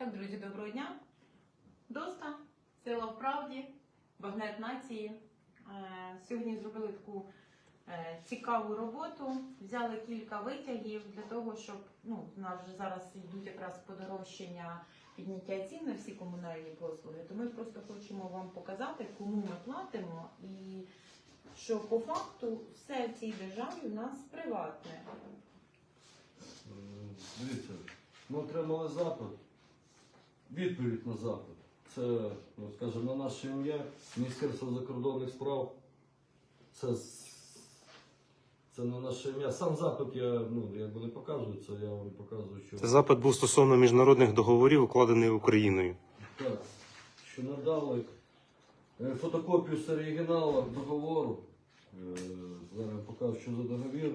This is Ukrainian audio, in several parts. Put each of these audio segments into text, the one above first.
Так, друзі, доброго дня. Доста, сила в правді, багнет нації. Е, Сьогодні зробили таку е, цікаву роботу. Взяли кілька витягів для того, щоб ну, у нас вже зараз йдуть якраз подорожчання підняття цін на всі комунальні послуги. То ми просто хочемо вам показати, кому ми платимо і що по факту все в цій державі у нас приватне. Дивіться, ми отримали запит, відповідь на запит. Це, ну, скажімо, на наше ім'я, Міністерство закордонних справ. Це, це на наше ім'я. Сам запит я ну, якби не показую, це я вам показую, що, Це запит був стосовно міжнародних договорів, укладених Україною. так, що надали е, фотокопію з оригіналу договору. Е, Зараз я покажу, що за договір,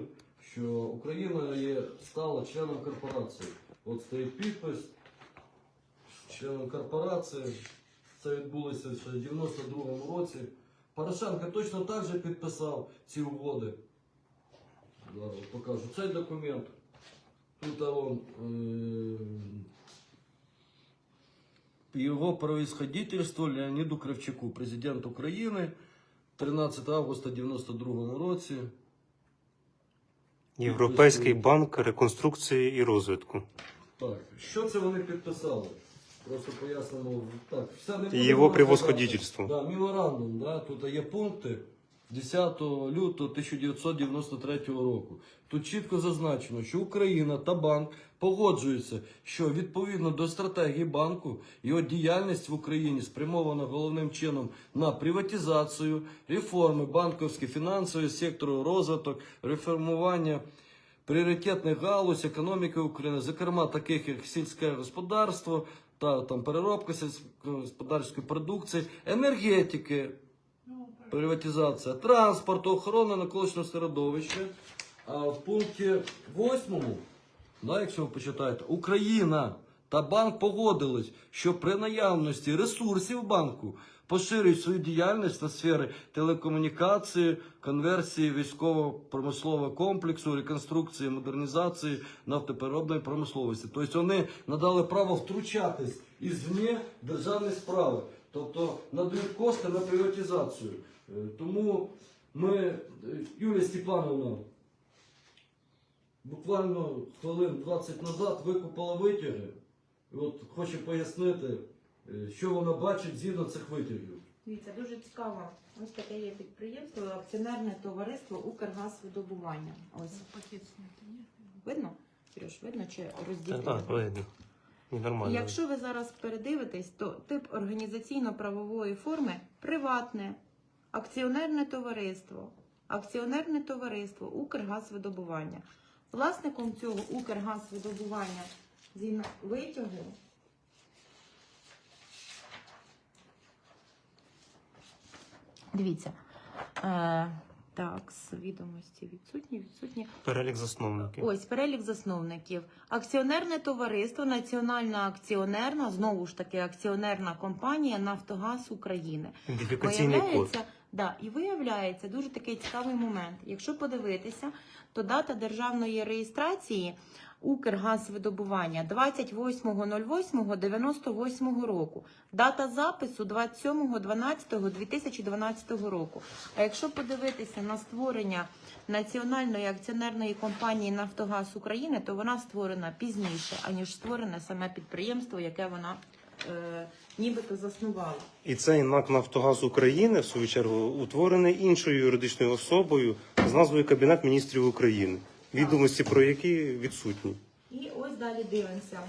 що Україна є стала членом корпорації. От стоїть підпис членом корпорації. Це відбулося ще в 92-му році. Порошенко точно так же підписав ці угоди. Зараз покажу цей документ. Тут он, е, його происходительство Леоніду Кравчуку, президент України, 13 августа 92 році. Європейський банк реконструкції і розвитку. Так, що це вони підписали? Просто пояснимо. Так, все не його розглядати. превосходительство. Да, меморандум, да, тут є пункти 10 лютого 1993 року. Тут чітко зазначено, що Україна та банк погоджуються, що відповідно до стратегії банку його діяльність в Україні спрямована головним чином на приватизацію, реформи банківського фінансового сектору, розвиток, реформування пріоритетних галузь економіки України, зокрема таких як сільське господарство та там переробка сільськогосподарської продукції, енергетики, приватизація, транспорту, охорона навколишнього середовища. А в пункті 8, да, якщо ви почитаєте, Україна та банк погодились, що при наявності ресурсів банку поширюють свою діяльність на сфери телекомунікації, конверсії військово-промислового комплексу, реконструкції, модернізації нафтопереробної промисловості. Тобто вони надали право втручатись ізвні державні справи, тобто надають кошти на приватизацію. Е, Тому ми, е, Юлія Степановна, буквально хвилин 20 назад викупила витяги. От хочу пояснити, що вона бачить згідно цих витягів. Дивіться, дуже цікаво. Ось таке є підприємство, акціонерне товариство Укргазвидобування. Ось видно? Сереж, видно чи Так, розділено? так, видно. Нормально. Якщо ви зараз передивитесь, то тип організаційно-правової форми приватне, акціонерне товариство, акціонерне товариство Укргазвидобування. Власником цього Укргазвидобування згідно витягу Дивіться. Е, так, з відомості відсутні, відсутні. Перелік засновників. Ось перелік засновників. Акціонерне товариство, національна акціонерна, знову ж таки, акціонерна компанія Нафтогаз України. Ідентифікаційний код. Да, і виявляється дуже такий цікавий момент. Якщо подивитися, то дата державної реєстрації Укргазвидобування 28.08.98 року. Дата запису 27.12.2012 року. А якщо подивитися на створення Національної акціонерної компанії Нафтогаз України, то вона створена пізніше, аніж створене саме підприємство, яке вона е, нібито заснувала. І цей НАК Нафтогаз України, в свою чергу, утворений іншою юридичною особою з назвою Кабінет міністрів України, відомості про які відсутні. І ось далі дивимося.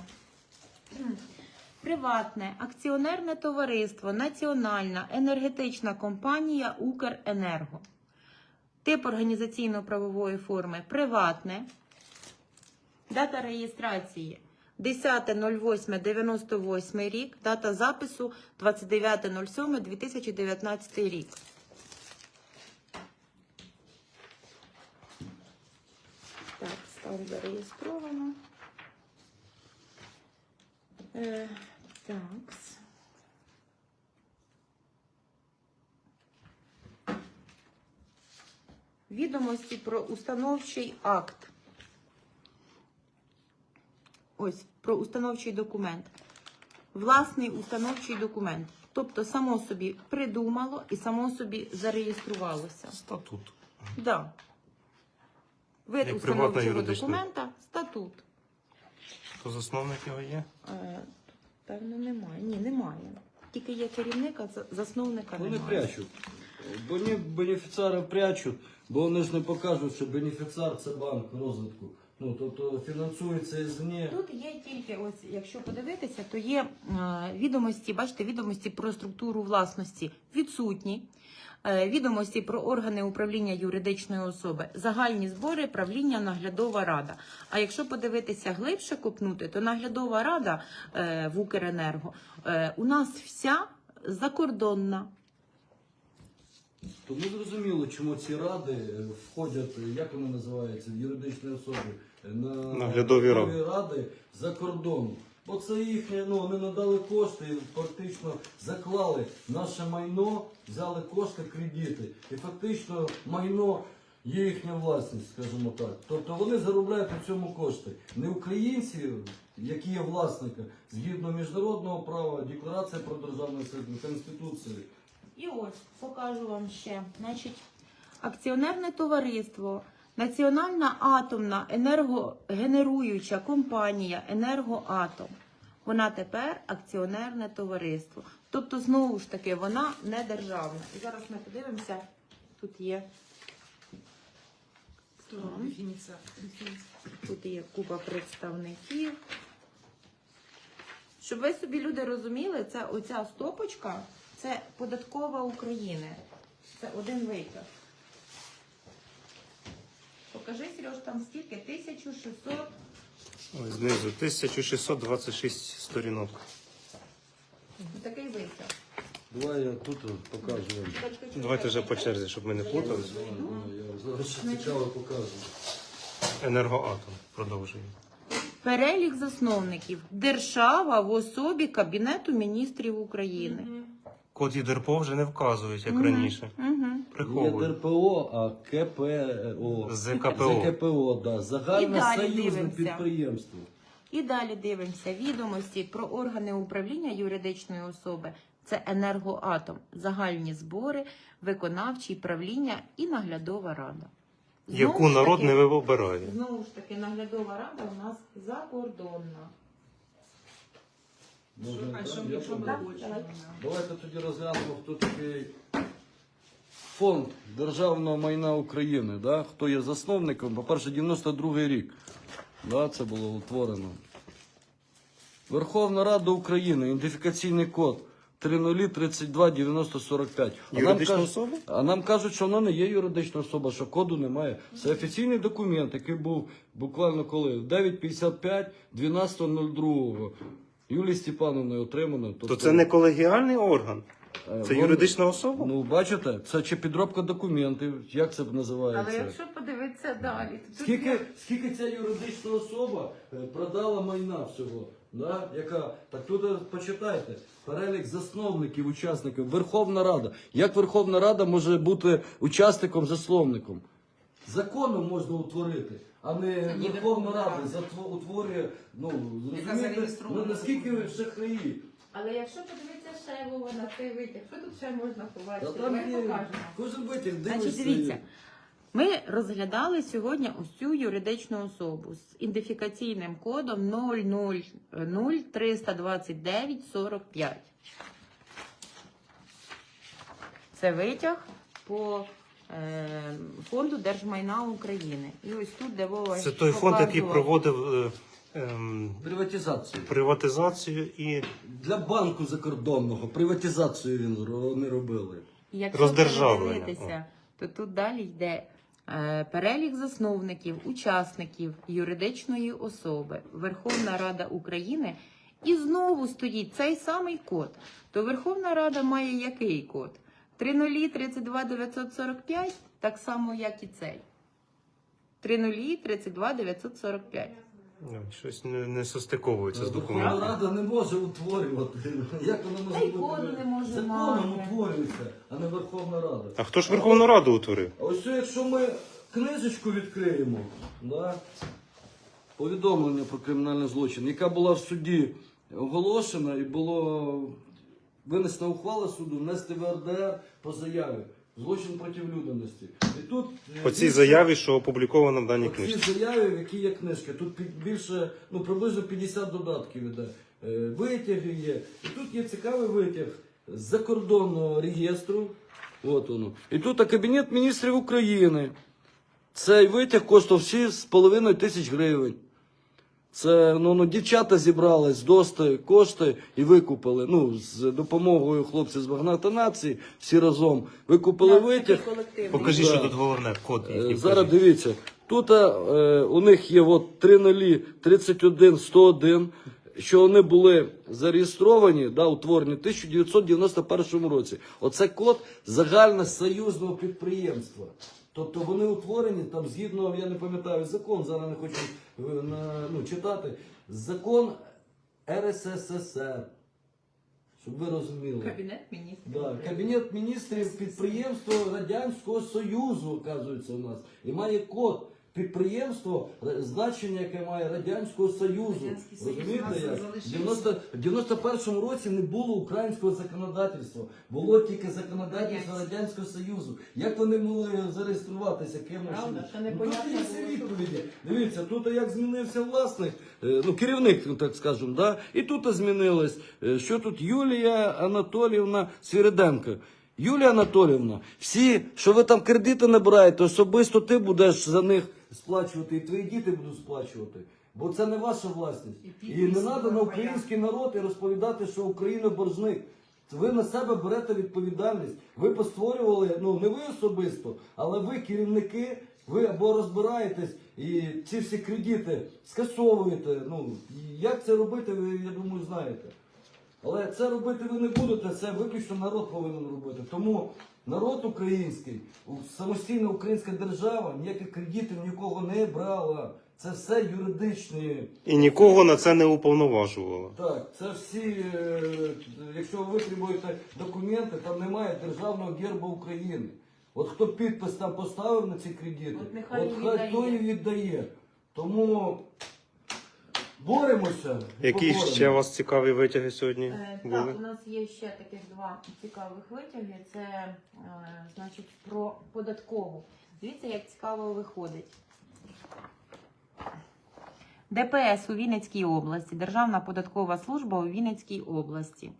Приватне акціонерне товариство, Національна енергетична компанія Укренерго. Тип організаційно-правової форми приватне. Дата реєстрації 10.08.98 рік. Дата запису 29.07.2019 рік. Так, зареєстровано. Е, так. Відомості про установчий акт. Ось про установчий документ. власний установчий документ. Тобто само собі придумало і само собі зареєструвалося. Статут. Да. Вид Як приватна установчого юридична. документа статут. Хто засновник його є? Е, Певно, немає. Ні, немає. Тільки є керівник, а за- засновника Вони немає. прячуть. Вони бенефіціари прячуть, бо вони ж не покажуть, що бенефіціар це банк розвитку. Ну, тобто фінансується ізвні. Тут є тільки, ось, якщо подивитися, то є е, відомості, бачите, відомості про структуру власності відсутні. Е, Відомості про органи управління юридичної особи, загальні збори, правління, наглядова рада. А якщо подивитися глибше копнути, то наглядова рада е, в Укренерго е, у нас вся закордонна. То ми зрозуміло, чому ці ради входять, як вони називаються, в юридичні особи, на Наглядові ради. ради за кордон. Бо це їхнє, ну вони надали кошти фактично заклали наше майно, взяли кошти, кредити. І фактично майно є їхня власність, скажімо так. Тобто вони заробляють на цьому кошти. Не українці, які є власниками, згідно міжнародного права, декларація про державну конституції. І ось покажу вам ще. Значить, акціонерне товариство, Національна атомна енергогенеруюча компанія Енергоатом. Вона тепер акціонерне товариство. Тобто, знову ж таки, вона не державна. І зараз ми подивимося, тут є. Тут є купа представників. Щоб ви собі люди розуміли, це оця стопочка це податкова України. Це один витяг. Покажи, Сереж, там скільки? 1600. Ось знизу 1626 сторінок. Такий витяг. Давай я тут покажу. Давайте вже по черзі, щоб ми не плуталися. Я зараз ще цікаво покажу. Енергоатом продовжує. Перелік засновників. Держава в особі Кабінету міністрів України. Код ЄДРПО вже не вказують, як Мгм. Угу. Не Приховують. ДРПО, а КПО. ЗКПО. ЗКПО, да. Загальне союзне дивимося. підприємство. І далі дивимося відомості про органи управління юридичної особи. Це енергоатом, загальні збори, виконавчі правління і наглядова рада. Знову Яку ж народ таки- не вибирає. Знову ж таки, наглядова рада у нас закордонна. Може, А так? що Я подумав. Давайте тоді розглянемо, хто такий фонд державного майна України. Да? Хто є засновником? По-перше, 92-й рік. Да, це було утворено. Верховна Рада України, ідентифікаційний код 30329045. А нам кажуть- А нам кажуть, що воно не є юридична особа, що коду немає. Це офіційний документ, який був буквально коли? В 9.55 12.02. Юлії Степановною отримано. То це не колегіальний орган, це вон- юридична особа. Ну, бачите, це чи підробка документів, як це називається? Але якщо подивитися далі, то тут Скільки, ця юридична особа е, продала майна всього? Да? Яка? Так тут е, почитайте. Перелік засновників, учасників, Верховна Рада. Як Верховна Рада може бути учасником, засновником? Законом можна утворити, а не ні Верховна Верховна Рада Рада. затво- утворює, ну, Яка розумієте, зареєстрована. ну, наскільки ви шахраї. Але якщо подивитися ще на цей витяг, що тут ще можна побачити? Ми покажемо. кожен витяг Значить, дивіться, ми розглядали сьогодні ось цю юридичну особу з ідентифікаційним кодом 000032945. Це витяг по е, фонду держмайна України. І ось тут, де Вова Це той фонд, який проводив е, ем, Приватизацію. приватизацію і Для банку закордонного приватизацію він ро- вони робили. Якщо Роздержавлення. то тут далі йде е, перелік засновників, учасників юридичної особи, Верховна Рада України. І знову стоїть цей самий код. То Верховна Рада має який код? 3032945, так само, як і цей. 3032945. ну, щось не, не состиковується з документом. Рада не може утворювати. Як вона може Та й бути? коду не може Законом мати. утворюється, а не Верховна Рада. А хто ж Верховну Раду утворив? А ось якщо ми книжечку відкриємо, да, повідомлення про кримінальний злочин, яка була в суді оголошена і було винесена ухвала суду внести в РДР по заяві. Злочин проти людяності. І тут е, По цій заяві, що опубліковано в даній по цій книжці. заяві, в якій є книжка. Тут під- більше, ну приблизно 50 додатків іде. Е, Витяги є. І тут є цікавий витяг з закордонного реєстру. От воно. І тут а Кабінет міністрів України. Цей витяг коштував 6,5 тисяч гривень. Це ну, ну, дівчата зібрали з дости кошти і викупили. Ну, з допомогою хлопців з Багната Нації, всі разом викупили витяг. Покажіть, Да. що тут головне, код Е. Зараз покажіть. дивіться. Тут е, у них є от 3 0 31 101, що вони були зареєстровані, да, утворені в 1991 році. Оце код загальносоюзного підприємства. Тобто вони утворені там згідно, я не пам'ятаю закон, зараз не хочу ну, читати. Закон РССР. Щоб ви розуміли. Кабінет міністрів. Да, Кабінет міністрів підприємства Радянського Союзу, оказується, у нас. І має код. Підприємство, значення, яке має Радянського Союзу. Розумієте. В 90, в 91 році не було українського законодавства. Було тільки законодавство Радянського Союзу. Як вони могли зареєструватися? Правда, що Ну, Тут є всі відповіді. Дивіться, тут як змінився власник, е, ну керівник, так скажемо, да? і тут змінилось. е, Що тут Юлія Анатоліївна Свіриденко. Юлія Анатоліївна, всі, що ви там кредити набираєте, особисто ти будеш за них сплачувати, і твої діти будуть сплачувати. Бо це не ваша власність. І І не треба на український народ і розповідати, що Україна боржник. Ви на себе берете відповідальність. Ви постворювали, ну не ви особисто, але ви керівники, ви або розбираєтесь і ці всі кредити скасовуєте. Ну як це робити, ви я думаю, знаєте. Але це робити ви не будете, це виключно народ повинен робити. Тому народ український, самостійна українська держава ніяких кредитів нікого не брала. Це все юридичні. І нікого на це не уповноважувало. Так, це всі, е, якщо ви витребуєте документи, там немає державного герба України. От хто підпис там поставив на ці кредити, От от хай віддає. той і віддає. Тому боремося. Які поборемо. ще у вас цікаві витяги сьогодні Е, були? Так, у нас є ще таких два цікавих витяги. Це е, значить про податкову. Дивіться, як цікаво виходить. ДПС у Вінницькій області, Державна податкова служба у Вінницькій області.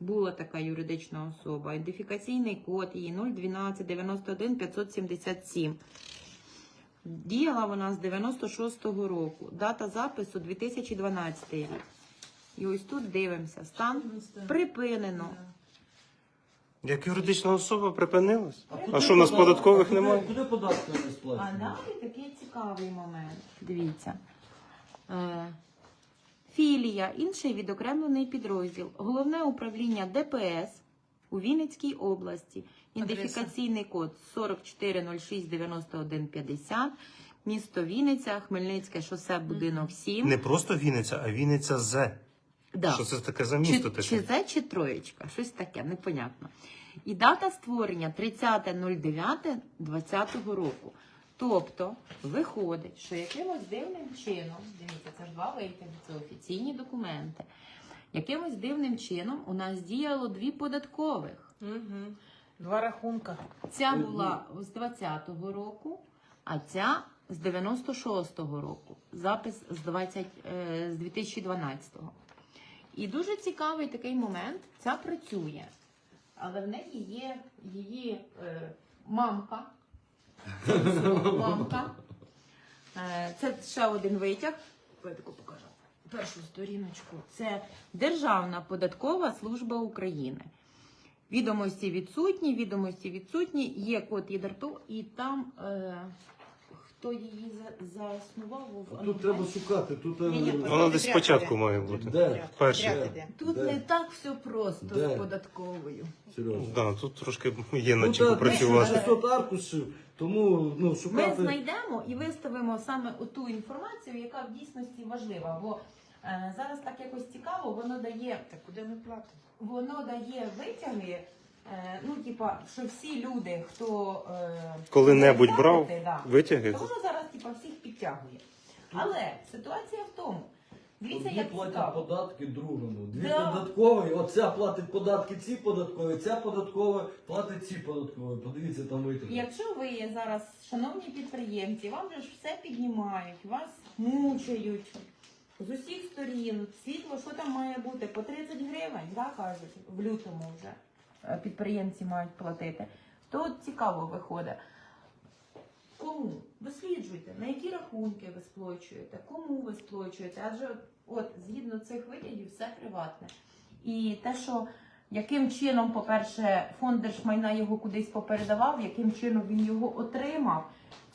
Була така юридична особа. Ідентифікаційний код її 012 91 577. Діяла вона з 96-го року. Дата запису 2012 рік. І ось тут дивимося. Стан припинено. Як юридична особа припинилась? А що, у нас податкових а немає? Куди податки не А далі такий цікавий момент. Дивіться. Е, філія, інший відокремлений підрозділ. Головне управління ДПС у Вінницькій області. Ідентифікаційний код 44069150. Місто Вінниця, Хмельницьке шосе, будинок 7. Не просто Вінниця, а Вінниця З. Да. Що це таке за Чи, місто чи таке? це, чи троєчка, щось таке, непонятно. І дата створення 30.09.2020 року. Тобто виходить, що якимось дивним чином, дивіться, це ж два витяги, це офіційні документи. Якимось дивним чином у нас діяло дві податкових. Угу. Два рахунка. Ця була з 20-го року, а ця з 96-го року. Запис з, 20, е, з 2012-го. І дуже цікавий такий момент. Ця працює, але в неї є її е, мамка. Мамка. Е, це ще один витяг. Я таку покажу. Першу сторіночку. Це Державна податкова служба України. Відомості відсутні, відомості відсутні, є код ЄДРТО, і там е, хто її за, заснував в Тут треба шукати. Тут е, Ні, ні, Воно десь спочатку має бути. де? Перше. Іде. Тут Де? не так все просто Де? з податковою. Сережа. Да, тут трошки є над Ну, чим попрацювати. 600 аркушів, тому ну, Ми шукати. знайдемо і виставимо саме ту інформацію, яка в дійсності важлива. Бо зараз так якось цікаво, воно дає Так куди ми платимо? воно дає витяги. е, ну, типа, що всі люди, хто е, Коли-небудь брав да, витяги. то воно зараз типа всіх підтягує. Але ситуація в тому, Дивіться, Одні як платять цікаво. податки другому. Дві Да. податкові, оця платить податки ці податкові, ця податкова платить ці податкові. Подивіться там витяги. Якщо ви зараз, шановні підприємці, вам же ж все піднімають, вас мучають з усіх сторін, світло, що там має бути, по 30 гривень, да, кажуть, в лютому вже е, підприємці мають платити, то цікаво виходить. Кому? Досліджуйте, на які рахунки ви сплачуєте, кому ви сплачуєте, адже от згідно цих витягів все приватне. І те, що яким чином, по-перше, фонд держмайна його кудись попередавав, яким чином він його отримав.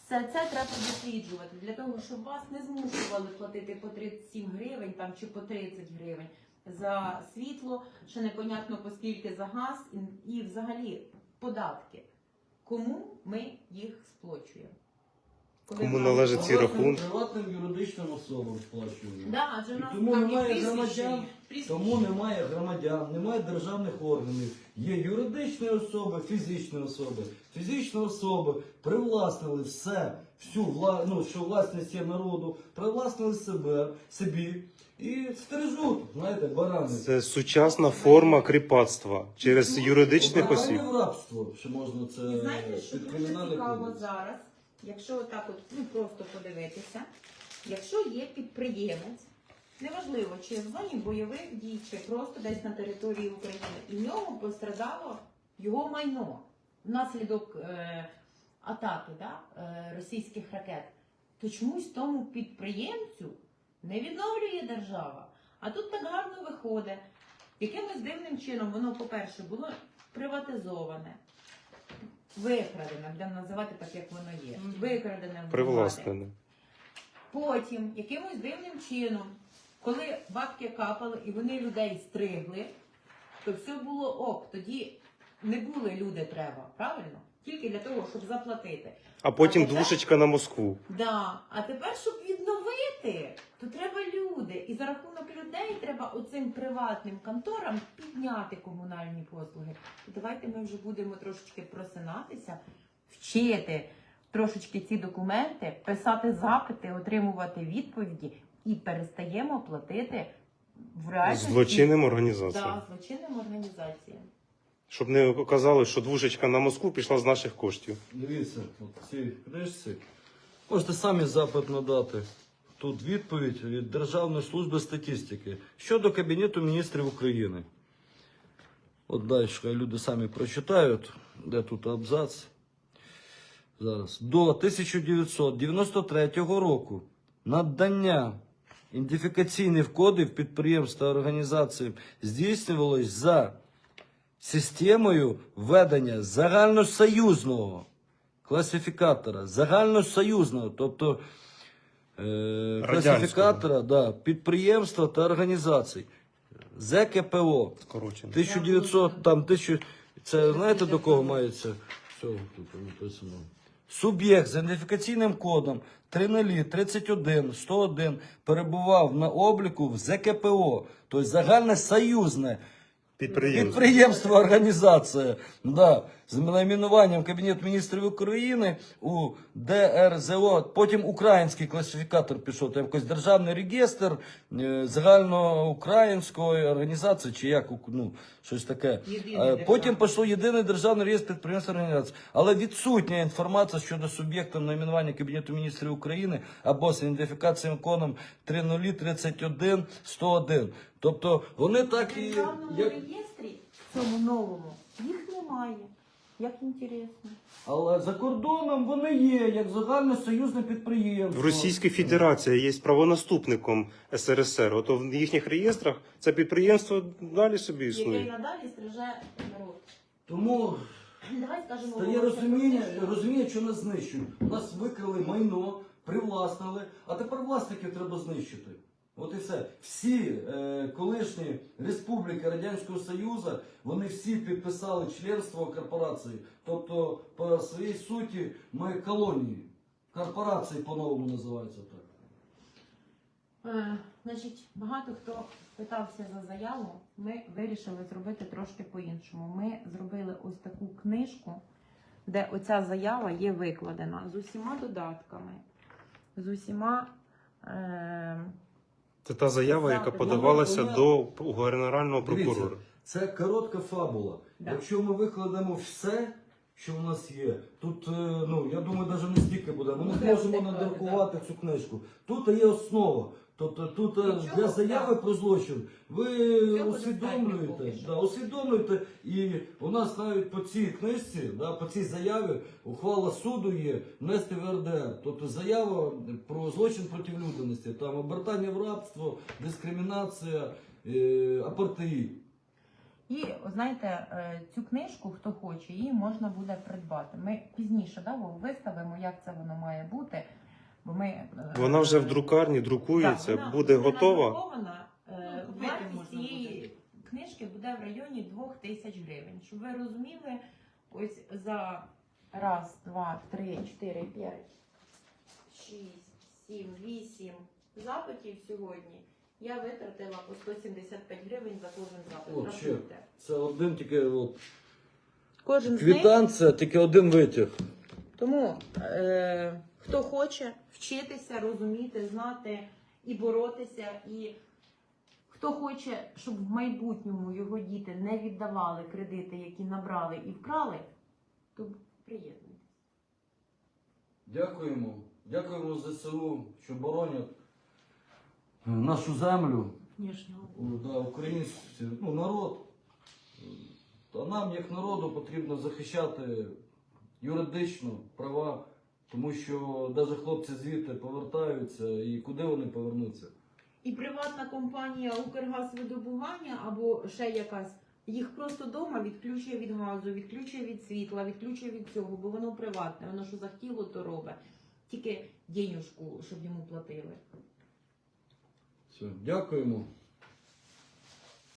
Все це треба досліджувати для того, щоб вас не змушували платити по 37 гривень там чи по 30 гривень за світло, ще непонятно поскільки за газ і, і взагалі податки. Кому ми їх сплачуємо? Коли Кому в нас- належать ці рахунки? Приватним юридичним особам сплачуємо. Да, адже в І нас тому там немає і прізвище громадян, є, прізвище. Тому немає громадян, немає державних органів. Є юридичні особи, фізичні особи. Фізичні особи привласнили все, всю вла... ну, що власність є народу, привласнили себе, собі і стережуть, знаєте, барани. Це сучасна форма кріпацтва через юридичних Обирання осіб. в рабство, що можна це І знаєте, що під дуже кримінальний цікаво кодекс. зараз, якщо отак от ну, просто подивитися, якщо є підприємець, неважливо, чи в зоні бойових дій, чи просто десь на території України, і в нього пострадало його майно внаслідок е, атаки да, е, російських ракет, то чомусь тому підприємцю не відновлює держава. А тут так гарно виходить. Якимось дивним чином воно, по-перше, було приватизоване, викрадене, будемо називати так, як воно є. Викрадене в. Привласнене. Потім, якимось дивним чином, коли бабки капали і вони людей стригли, то все було ок. Тоді не були люди треба, правильно? Тільки для того, щоб заплатити. А потім А тепер- двушечка на Москву. Да. А тепер, щоб відновити. І за рахунок людей треба оцим приватним конторам підняти комунальні послуги. І давайте ми вже будемо трошечки просинатися, вчити трошечки ці документи, писати запити, отримувати відповіді і перестаємо платити в реальності Злочинним організаціям. да, злочинним організаціям. Щоб не оказалось, що двушечка на Москву пішла з наших коштів. Дивіться, от в цій книжці. Можете самі запит надати. Тут відповідь від Державної служби статистики щодо Кабінету міністрів України. От далі люди самі прочитають, де тут абзац. Зараз. До 1993 року надання ідентифікаційних кодів підприємств та організацій здійснювалось за системою ведення загальносоюзного класифікатора, загальносоюзного, тобто е, класифікатора да, підприємства та організацій. ЗКПО. Скорочено. 1900, там, 1000, це знаєте до кого мається? Все, тут написано. Суб'єкт з ідентифікаційним кодом 30 31 101 перебував на обліку в ЗКПО, тобто загальне союзне Підприємство. Підприємство, організація, да, з найменуванням Кабінет міністрів України у ДРЗО, потім український класифікатор пішов, там якийсь державний реєстр е, загальноукраїнської організації, чи як, ну, щось таке. Єдиний Е, Потім пішло єдиний державний реєстр підприємств і організацій. Але відсутня інформація щодо суб'єкта найменування Кабінету міністрів України або з ідентифікацією кодом 3031 101. Тобто вони так В і державному як реєстрі цьому новому їх немає. Як інтересно. але за кордоном вони є як загальносоюзне підприємство. В Російській Федерації є правонаступником СРСР. Ото в їхніх реєстрах це підприємство далі собі Яке існує. надалі стриже народ. Тому Давай скажемо. стає розуміння, розуміння, що нас знищують. Нас викрили майно, привласнили, а тепер власників треба знищити. От і все. Всі е, колишні республіки Радянського Союзу, вони всі підписали членство корпорації. Тобто, по своїй суті, ми колонії. Корпорації по-новому називаються так. Е, Значить, багато хто питався за заяву. Ми вирішили зробити трошки по-іншому. Ми зробили ось таку книжку, де оця заява є викладена з усіма додатками, з усіма е, Це та заява, яка подавалася Вона- до генерального Дивіться, прокурора. Це коротка фабула. Да. Якщо ми викладемо все, що в нас є, тут, е, ну я думаю, навіть не стільки буде. Ми не можемо зможемо встигати, надрукувати цю книжку. Тут є основа. Тобто тут е, Нічого, для заяви так. про злочин ви усвідомлюєте, достатньо да, усвідомлюєте, і у нас навіть по цій книжці, да, по цій заяві, ухвала суду є внести в РДР. Тобто заява про злочин проти людяності, там обертання в рабство, дискримінація, е, апартеїд. І знаєте, е, цю книжку, хто хоче, її можна буде придбати. Ми пізніше да, Вов, виставимо, як це воно має бути. Бо ми е, Вона вже в друкарні друкується, Так, вона буде вже готова. надрукована. Е, Ну, купити Вартість можна цієї книжки буде в районі 2 тисяч гривень. Щоб ви розуміли, ось за раз, два, три, чотири, п'ять, шість, сім, вісім запитів сьогодні. Я витратила по 175 гривень за кожен запит. О. Рахуйте. Це один тільки от, Кожен з них квитанція, тільки один витяг. Тому е, хто хоче вчитися, розуміти, знати і боротися, і хто хоче, щоб в майбутньому його діти не віддавали кредити, які набрали і вкрали, то приєднуйтесь. Дякуємо. Дякуємо ЗСУ, що боронять нашу землю, О, да, українські, ну, народ. А нам, як народу, потрібно захищати юридично права, тому що навіть хлопці звідти повертаються і куди вони повернуться? І приватна компанія Укргазвидобування або ще якась. Їх просто вдома відключує від газу, відключує від світла, відключує від цього, бо воно приватне, воно що захотіло, то робить. Тільки денюжку, щоб йому платили. Все, дякуємо.